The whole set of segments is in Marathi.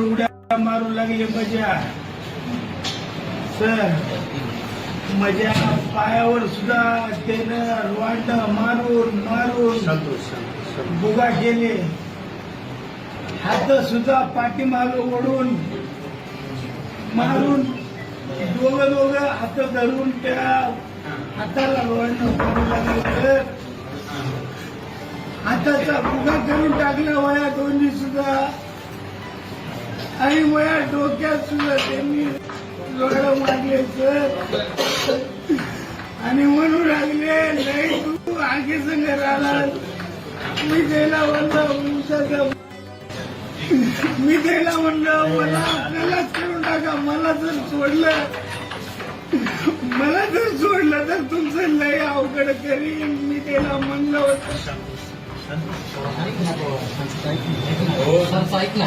उड्या मारू लागले मजा. सर मजा पायावर सुद्धा त्यानं वाट मारून मारून संतोष बुगा केले. हात सुद्धा पाठीमाग ओढून मारून दोघं दोघं हात धरून त्या हाताला लागले. हाताचा बुगा करून टाकला वया दोन्ही सुद्धा. आणि वया डोक्यात सुद्धा त्यांनी लोळ मारले सर आणि म्हणू लागले नाही तू आगे संग राहिला मी त्याला म्हणलं उसाचं मी त्याला म्हणलं मला आपल्यालाच करून टाका मला जर सोडलं मला जर सोडलं तर तुमचं लय अवघड करीन. मी त्याला म्हणलं होतं. सरचं ऐक ना.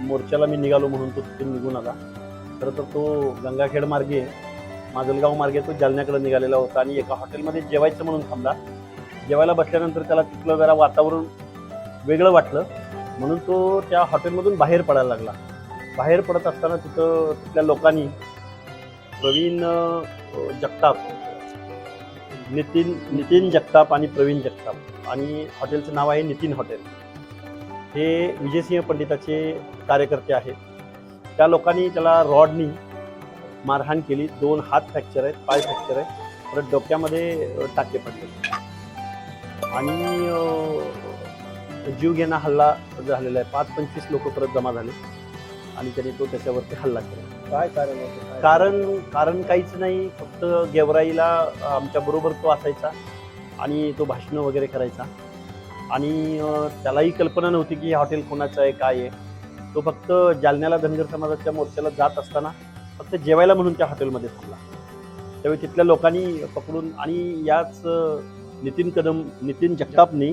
मोर्चाला मी निघालो म्हणून तो तिथे निघून आला. खरं तर तो गंगाखेड मार्गे माजलगाव मार्गे तो जालन्याकडे निघालेला होता आणि एका हॉटेलमध्ये जेवायचं म्हणून थांबला. जेवायला बसल्यानंतर त्याला तिथलं जरा वातावरण वेगळं वाटलं. म्हणून तो त्या हॉटेलमधून बाहेर पडायला लागला. बाहेर पडत असताना तिथं तिथल्या लोकांनी प्रवीण जगताप नितीन नितीन जगताप आणि प्रवीण जगताप. आणि हॉटेलचं नाव आहे नितीन हॉटेल. हे विजयसिंह पंडिताचे कार्यकर्ते आहेत. त्या लोकांनी त्याला रॉडनी मारहाण केली. दोन हात फ्रॅक्चर आहेत पाय फ्रॅक्चर आहे परत डोक्यामध्ये टाके पडले. आणि जीवघेणा हल्ला झालेला आहे. पाच पंचवीस लोक परत जमा झाले. आणि त्यांनी तो त्याच्यावरती हल्ला केला. काय कारण? कारण कारण काहीच नाही. फक्त गेवराईला आमच्या बरोबर तो असायचा. आणि तो भाषणं वगैरे करायचा. आणि त्यालाही कल्पना नव्हती की हे हॉटेल कोणाचं आहे काय आहे. तो फक्त जालन्याला धनगर समाजाच्या मोर्चाला जात असताना फक्त जेवायला म्हणून त्या हॉटेलमध्ये थांबला. त्यावेळी तिथल्या लोकांनी पकडून आणि याच नितीन कदम नितीन जगतापनी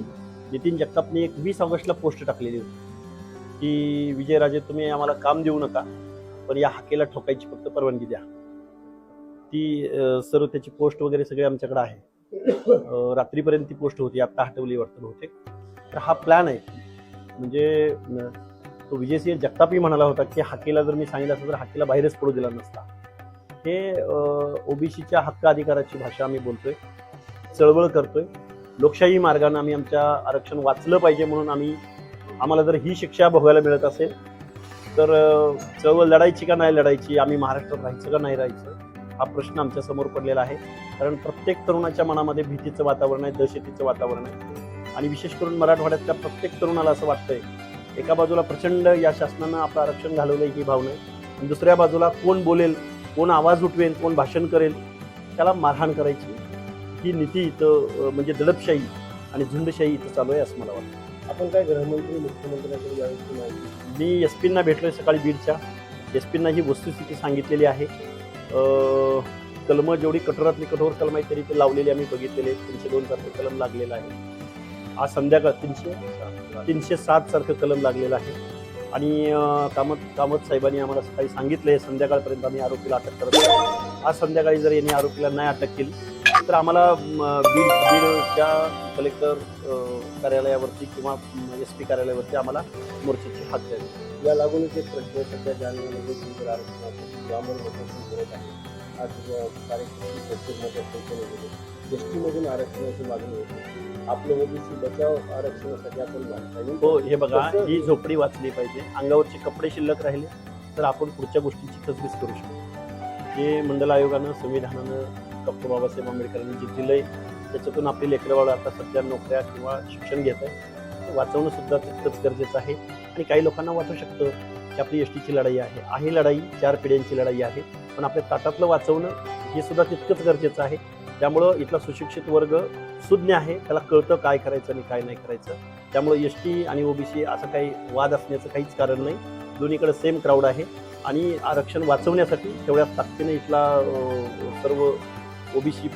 नितीन जगतापनी एक वीस ऑगस्टला पोस्ट टाकलेली होती. की विजयराजे तुम्ही आम्हाला काम देऊ नका पण या हाकेला ठोकायची फक्त परवानगी द्या. ती सर्व त्याची पोस्ट वगैरे सगळे आमच्याकडे आहे. रात्रीपर्यंत ती पोस्ट होती आत्ता हटवली वाटतं होते तर हा प्लॅन आहे. म्हणजे तो विजयसिंह जगतापही म्हणाला होता की हाकेला जर मी सांगितलं असं तर हाकेला बाहेरच पडू दिला नसता. हे ओबीसीच्या हक्क अधिकाराची भाषा आम्ही बोलतोय. चळवळ करतोय. लोकशाही मार्गाने आम्ही आमच्या आरक्षण वाचलं पाहिजे म्हणून आम्ही आम्हाला जर ही शिक्षा भोगायला मिळत असेल तर चळवळ लढायची का नाही लढायची आम्ही महाराष्ट्रात राहायचं का नाही राहायचं हा प्रश्न आमच्यासमोर पडलेला आहे. कारण प्रत्येक तरुणाच्या मनामध्ये भीतीचं वातावरण आहे दहशतीचं वातावरण आहे. आणि विशेष करून मराठवाड्यातल्या प्रत्येक तरुणाला असं वाटतंय एका बाजूला प्रचंड या शासनानं आपलं आरक्षण घालवलंय ही भावना आहे. आणि दुसऱ्या बाजूला कोण बोलेल कोण आवाज उठवेल कोण भाषण करेल त्याला मारहाण करायची. ही नीती इथं म्हणजे दडपशाही आणि झुंडशाही इथं चालू आहे असं मला वाटतं. आपण काय गृहमंत्री मुख्यमंत्र्यांकडे यावेळी माहिती? मी एस पींना भेटलोय सकाळी बीडच्या. एस पींना ही वस्तुस्थिती सांगितलेली आहे. कलमं जेवढी कठोरातली कठोर कलम आहे तरी ते लावलेली आम्ही बघितलेले तीनशे दोन सारखं कलम लागलेलं आहे. आज संध्याकाळ तीनशे तीनशे सात सारखं कलम लागलेलं आहे. आणि कामत कामत साहेबांनी आम्हाला सकाळी सांगितलंय संध्याकाळपर्यंत आम्ही आरोपीला अटक करत आज संध्याकाळी जर यांनी आरोपीला नाही अटक केली तर आम्हाला बीड बीडच्या कलेक्टर कार्यालयावरती किंवा एस पी कार्यालयावरती आम्हाला मोर्चाची हात द्यावी. या लागूनच एक प्रश्न सध्या जालन्यामध्ये सुंदर आरक्षणाचं करत आहे आज कार्यक्रम सत्तेमध्ये संपन्न गेले. एस टीमधून आरक्षणाची मागणी होती. आपलं ओबीसी बचाव आरक्षणासाठी आपण हो हे बघा ही झोपडी वाचली पाहिजे. अंगावरचे कपडे शिल्लक राहिले तर आपण पुढच्या गोष्टीची तसबीस करू शकतो. जे मंडल आयोगानं संविधानानं डॉक्टर बाबासाहेब आंबेडकरांनी जे आहे त्याच्यातून आपली लेकरं आता सध्या नोकऱ्या किंवा शिक्षण घेत आहे ते वाचवणं सुद्धा तितकंच गरजेचं आहे. आणि काही लोकांना वाटू शकतं की आपली एस टीची लढाई आहे. आहे लढाई चार पिढ्यांची लढाई आहे. पण आपल्या ताटातलं वाचवणं हे सुद्धा तितकंच गरजेचं आहे. त्यामुळं इथला सुशिक्षित वर्ग सुज्ञ आहे. त्याला कळतं काय करायचं आणि काय नाही करायचं. त्यामुळे एस टी आणि ओबीसी असं काही वाद असण्याचं काहीच कारण नाही. दोन्हीकडे सेम क्राऊड आहे. आणि आरक्षण वाचवण्यासाठी तेवढ्या ताकदीने इथला सर्व ओबीसी